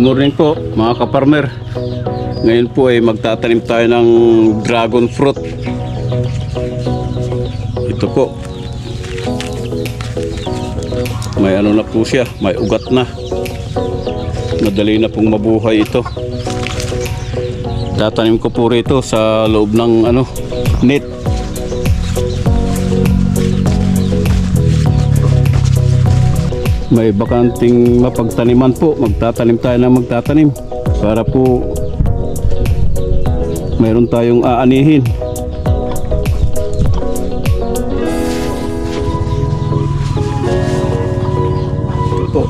morning po mga kaparmer. Ngayon po ay magtatanim tayo ng dragon fruit. Ito po. May ano na po siya, may ugat na. Madali na pong mabuhay ito. Tatanim ko po rito sa loob ng ano, net. May bakanting mapagtaniman po. Magtatanim tayo na magtatanim. Para po mayroon tayong aanihin. Po.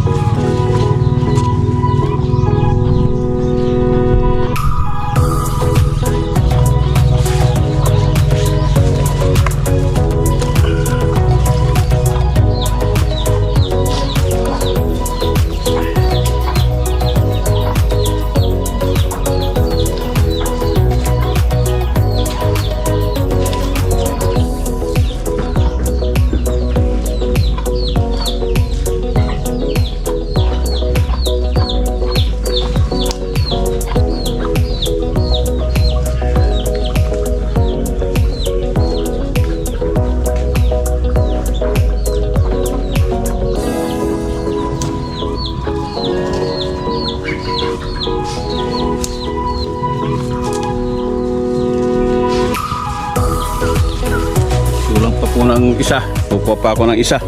Po ng isa. Kukuha pa ako ng isa.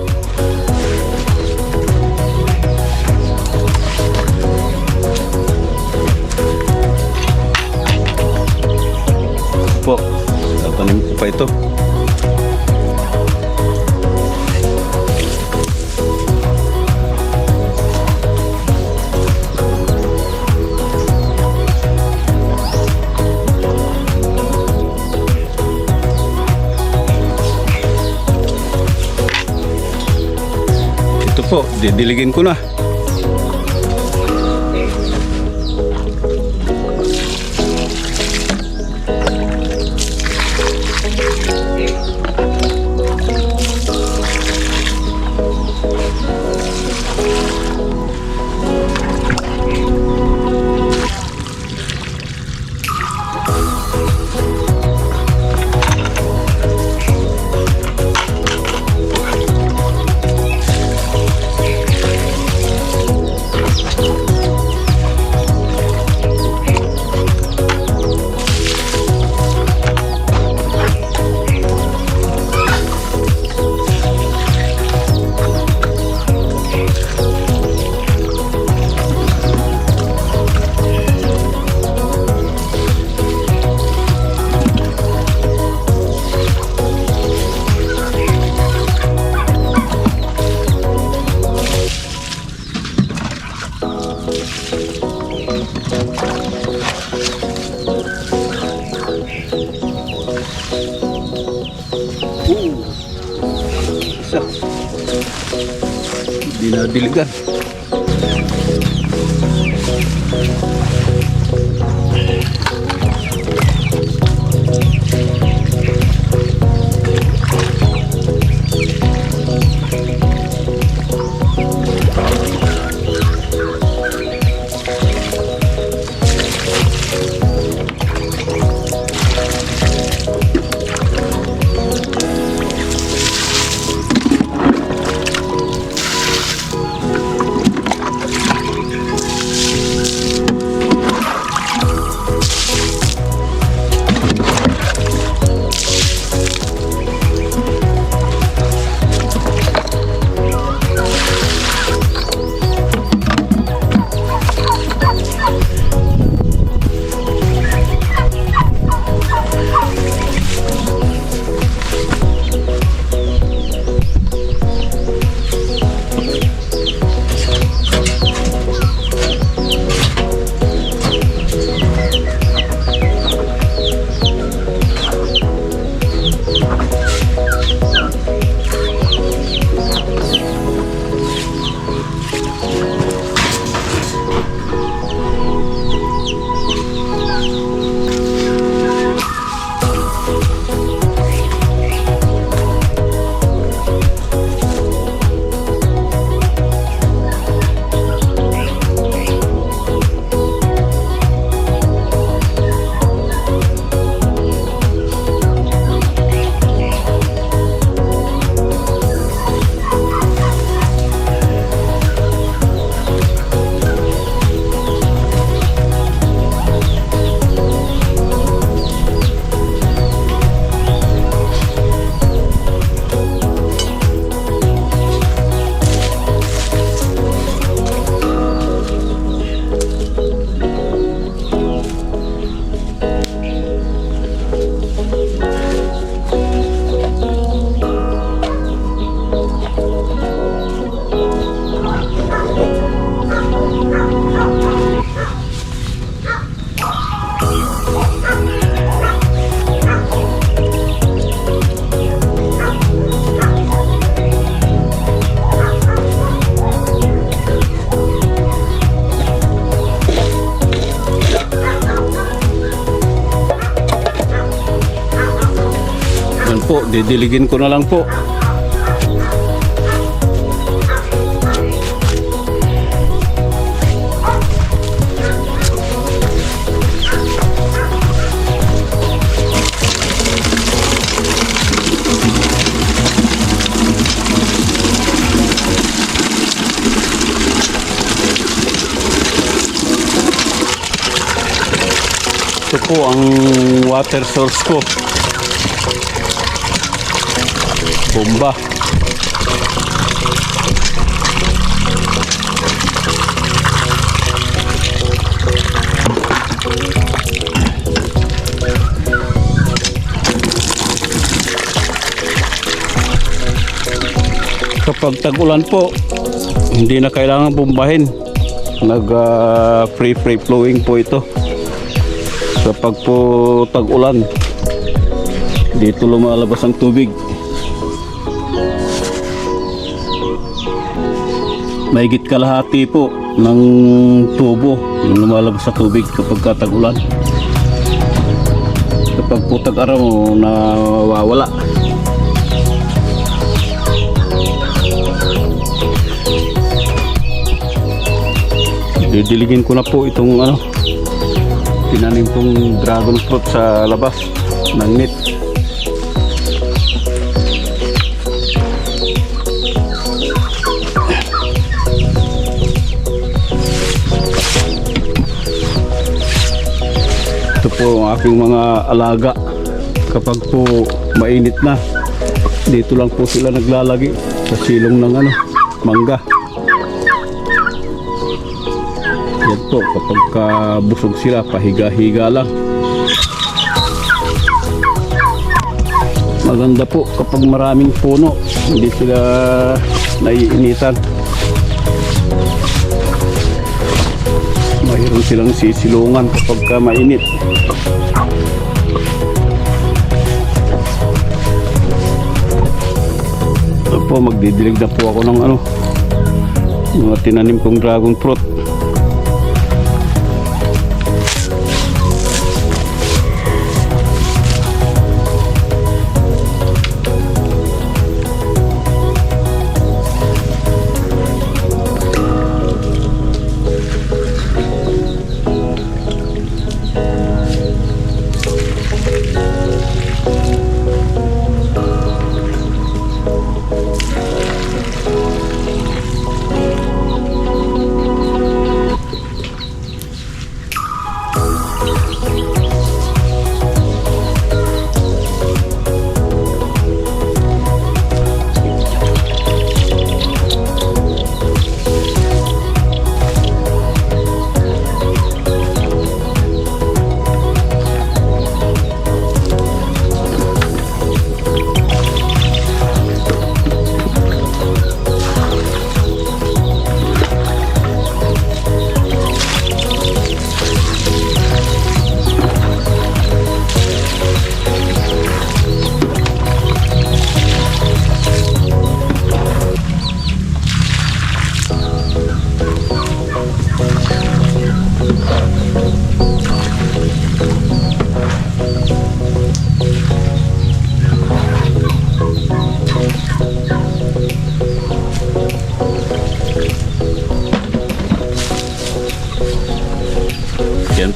Po, tatanim ko pa ito. Po, didiligin ko na. Dinadiligan. po, didiligin ko na lang po. Ito po ang water source ko. Bomba. Kapag tag-ulan po, hindi na kailangan bombahin. Nag ah, free free flowing po ito kapag po tag-ulan dito lumalabas ang tubig mahigit kalahati po ng tubo yung lumalabas sa tubig kapag tag-ulan kapag po tag-araw nawawala. Didiligin ko na po itong ano tinanim kong dragon fruit sa labas ng net po ang aking mga alaga kapag po mainit na dito lang po sila naglalagi sa silong ng ano mangga yan po, kapag kabusog sila, pahiga-higa lang. Maganda po kapag maraming puno, hindi sila naiinitan. Silang sisilungan kapag ka mainit. Ito po, magdidilig na po ako ng ano, mga tinanim kong dragon fruit.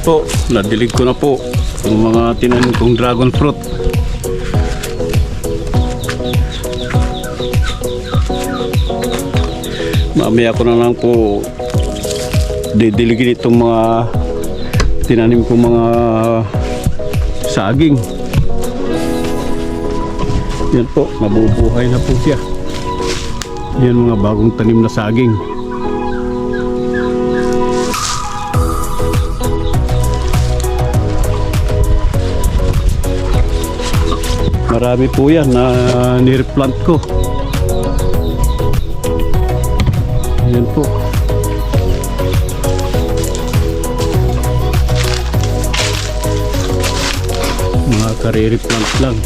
Po, nadilig ko na po yung mga tinanim kong dragon fruit. Mamaya ko na lang po didiligin itong mga tinanim kong mga saging. Yan po, nabubuhay na po siya. Yan mga bagong tanim na saging. Marami po yan na nireplant ko. Yan po. Mga karireplant lang.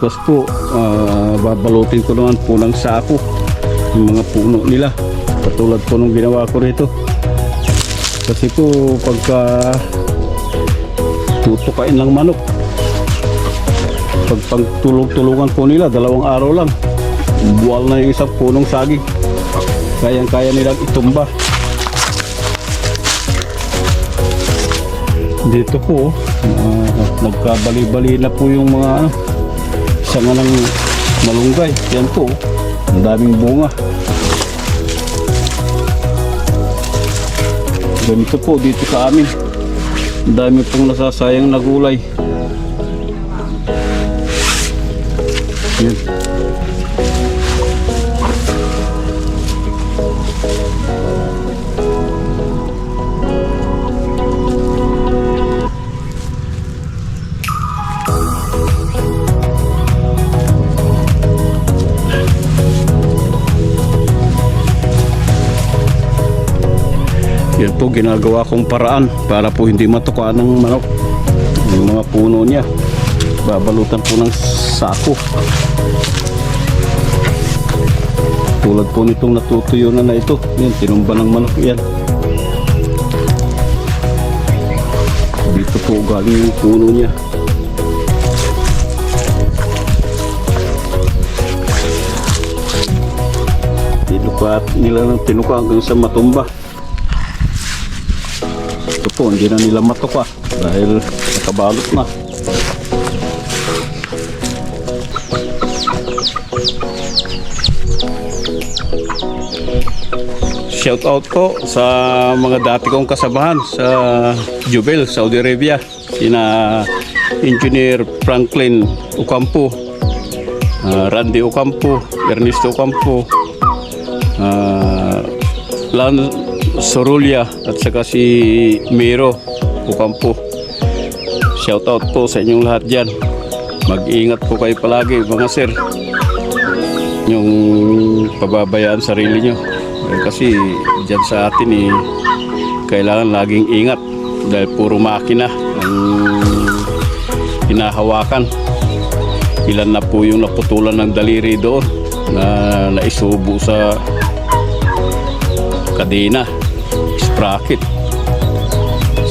Bukas po, ah, babalutin ko naman po ng sako yung mga puno nila. Katulad po nung ginawa ko rito. Kasi po pagka tutukain lang manok, pag pagtulog-tulungan po nila, dalawang araw lang, buwal na yung isang punong saging. Kayang-kaya nilang itumba. Dito po, ah, nagkabali-bali na po yung mga ano, sanga ng malunggay. Yan po, ang daming bunga. Ganito po dito sa amin. Ang dami pong nasasayang na gulay. Yan. Yan po ginagawa kong paraan para po hindi matukaan ng manok yung mga puno niya. Babalutan po ng sako. Tulad po nitong natutuyo na na ito. Yan, tinumba ng manok yan. Dito po galing yung puno niya. Tinukat nila ng tinuka hanggang sa matumba. Po, hindi na nila matuka dahil nakabalot na. Shout out po sa mga dati kong kasabahan sa Jubel, Saudi Arabia. Sina Engineer Franklin Ocampo, ah, Randy Ocampo, Ernesto Ocampo, ah, Lan Sorulia at saka si Miro Ocampo. Shout out po sa inyong lahat dyan. Mag-ingat po kayo palagi mga sir. Yung pababayaan sarili nyo. Eh, kasi dyan sa atin eh, kailangan laging ingat dahil puro makina ang hinahawakan. Ilan na po yung naputulan ng daliri doon na naisubo sa kadena, sprocket.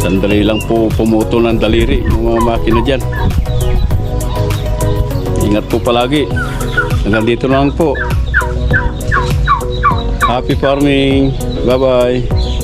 Sandali lang po pumutol ng daliri ng mga makina dyan. Ingat po palagi. Hanggang dito lang po. Happy farming. Bye-bye.